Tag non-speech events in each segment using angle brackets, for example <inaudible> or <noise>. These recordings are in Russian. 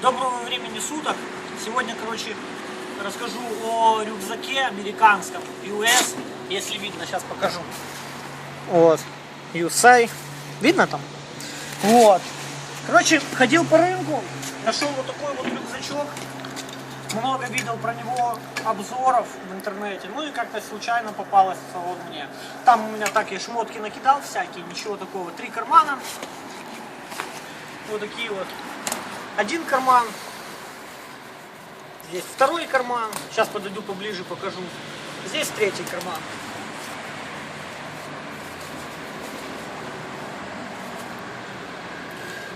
Доброго времени суток. Сегодня, короче, расскажу о рюкзаке американском US. Если видно, сейчас покажу. Вот. USA. Видно там? Вот. Короче, ходил по рынку, нашел вот такой вот рюкзачок. Много видел про него обзоров в интернете. Ну и как-то случайно попалось он мне. Там у меня так я шмотки накидал всякие, ничего такого. Три кармана. Вот такие вот. Один карман. Здесь второй карман. Сейчас подойду поближе, покажу. Здесь третий карман.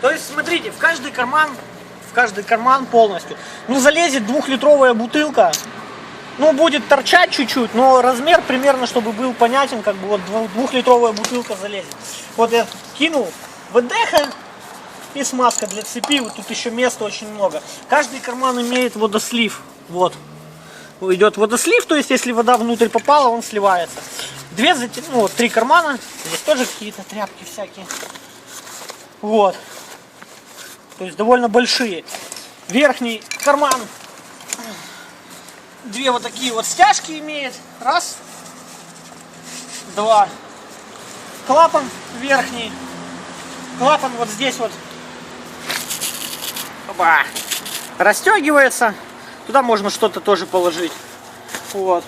То есть, смотрите, в каждый карман, в каждый карман полностью, ну, залезет двухлитровая бутылка, ну, будет торчать чуть-чуть, но размер примерно, чтобы был понятен, как бы вот дву- двухлитровая бутылка залезет. Вот я кинул ВДХ и смазка для цепи, вот тут еще места очень много. Каждый карман имеет водослив, вот. Идет водослив, то есть если вода внутрь попала, он сливается. Две ну, вот, три кармана, здесь тоже какие-то тряпки всякие. Вот. То есть довольно большие. Верхний карман. Две вот такие вот стяжки имеет. Раз. Два. Клапан верхний. Клапан вот здесь вот. Опа. Расстегивается. Туда можно что-то тоже положить. Вот.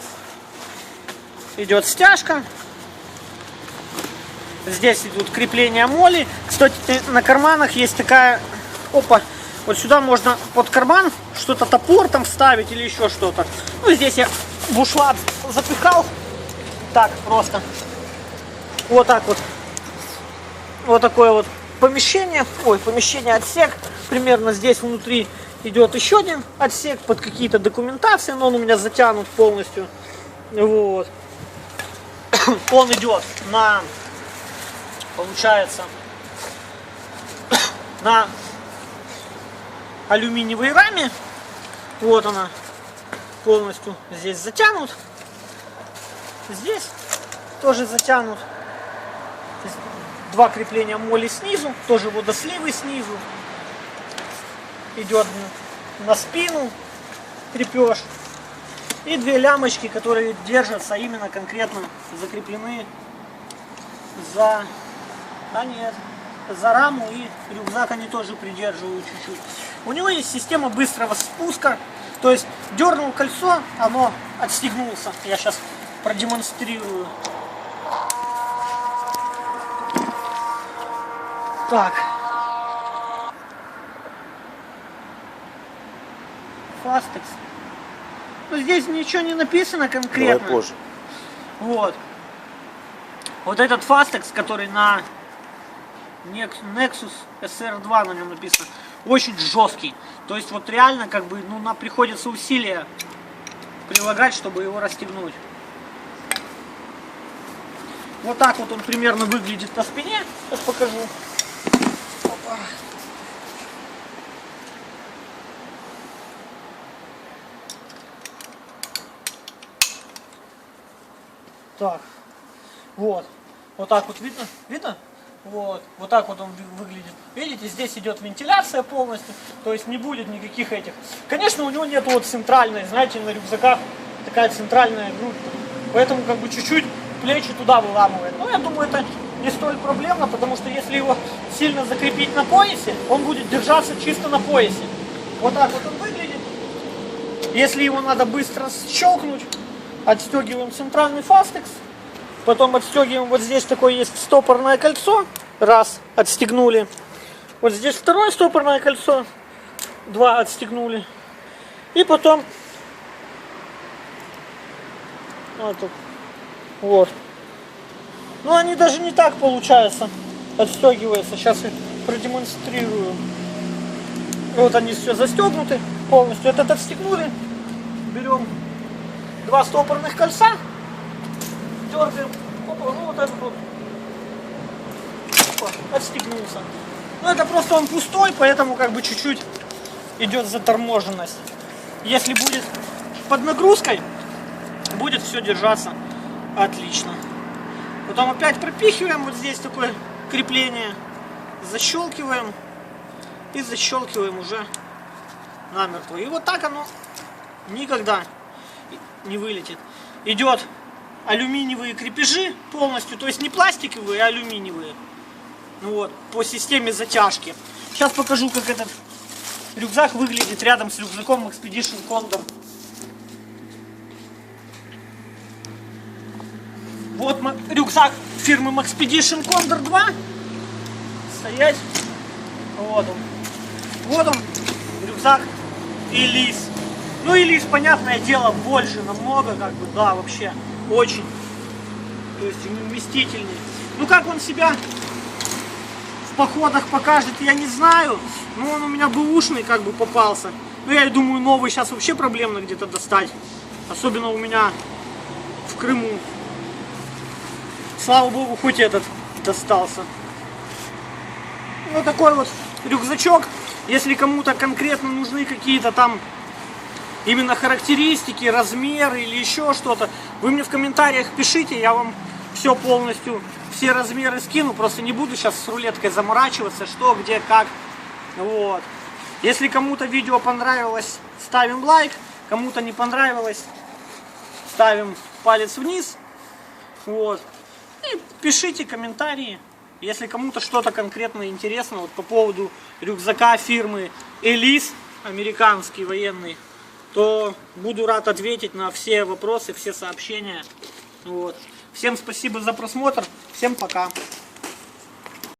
Идет стяжка. Здесь идут крепления моли. Кстати, на карманах есть такая... Опа! Вот сюда можно под карман что-то топор там вставить или еще что-то. Ну, здесь я бушлат запихал. Так, просто. Вот так вот. Вот такое вот помещение. Ой, помещение, отсек. Примерно здесь внутри идет еще один отсек под какие-то документации, но он у меня затянут полностью. Вот. <coughs> Он идет на получается <coughs> на алюминиевой раме. Вот она полностью здесь затянут. Здесь тоже затянут. Два крепления моли снизу, тоже водосливы снизу. Идет на спину крепеж. И две лямочки, которые держатся именно конкретно закреплены за... А нет, за раму и рюкзак они тоже придерживают чуть-чуть. У него есть система быстрого спуска, то есть дернул кольцо, оно отстегнулся. Я сейчас продемонстрирую. Так. Фастекс. Ну, здесь ничего не написано Давай конкретно. позже. Вот. Вот этот Fastex, который на Nex- Nexus SR2 на нем написано, очень жесткий. То есть вот реально как бы ну, нам приходится усилия прилагать, чтобы его расстегнуть. Вот так вот он примерно выглядит на спине. Сейчас покажу. Так. Вот. Вот так вот видно? Видно? Вот. Вот так вот он вы- выглядит. Видите, здесь идет вентиляция полностью. То есть не будет никаких этих. Конечно, у него нет вот центральной, знаете, на рюкзаках такая центральная грудь. Поэтому как бы чуть-чуть плечи туда выламывает. Но я думаю, это не столь проблемно, потому что если его сильно закрепить на поясе, он будет держаться чисто на поясе. Вот так вот он выглядит. Если его надо быстро щелкнуть, отстегиваем центральный фастекс, потом отстегиваем, вот здесь такое есть стопорное кольцо, раз, отстегнули. Вот здесь второе стопорное кольцо, два отстегнули. И потом, вот, вот. Ну они даже не так получается, отстегивается. Сейчас я продемонстрирую. Вот они все застегнуты полностью. Этот отстегнули. Берем два стопорных кольца. Дергаем. Опа, ну вот этот вот. Опа, отстегнулся. Ну это просто он пустой, поэтому как бы чуть-чуть идет заторможенность. Если будет под нагрузкой, будет все держаться отлично. Потом опять пропихиваем вот здесь такое крепление, защелкиваем и защелкиваем уже намертво. И вот так оно никогда не вылетит. Идет алюминиевые крепежи полностью, то есть не пластиковые, а алюминиевые. Ну вот, по системе затяжки. Сейчас покажу, как этот рюкзак выглядит рядом с рюкзаком Expedition Condor. Вот рюкзак фирмы Expedition Condor 2. Стоять. Вот он. Вот он, рюкзак Элис. Ну, Элис, понятное дело, больше намного, как бы, да, вообще, очень. То есть вместительный. Ну, как он себя в походах покажет, я не знаю. Ну, он у меня бэушный, как бы, попался. Ну, я и думаю, новый сейчас вообще проблемно где-то достать. Особенно у меня в Крыму. Слава богу, хоть этот достался. Вот такой вот рюкзачок. Если кому-то конкретно нужны какие-то там именно характеристики, размеры или еще что-то, вы мне в комментариях пишите, я вам все полностью, все размеры скину. Просто не буду сейчас с рулеткой заморачиваться, что, где, как. Вот. Если кому-то видео понравилось, ставим лайк. Кому-то не понравилось, ставим палец вниз. Вот. И пишите комментарии, если кому-то что-то конкретно интересно вот по поводу рюкзака фирмы Элис, американский военный, то буду рад ответить на все вопросы, все сообщения. Вот. Всем спасибо за просмотр, всем пока.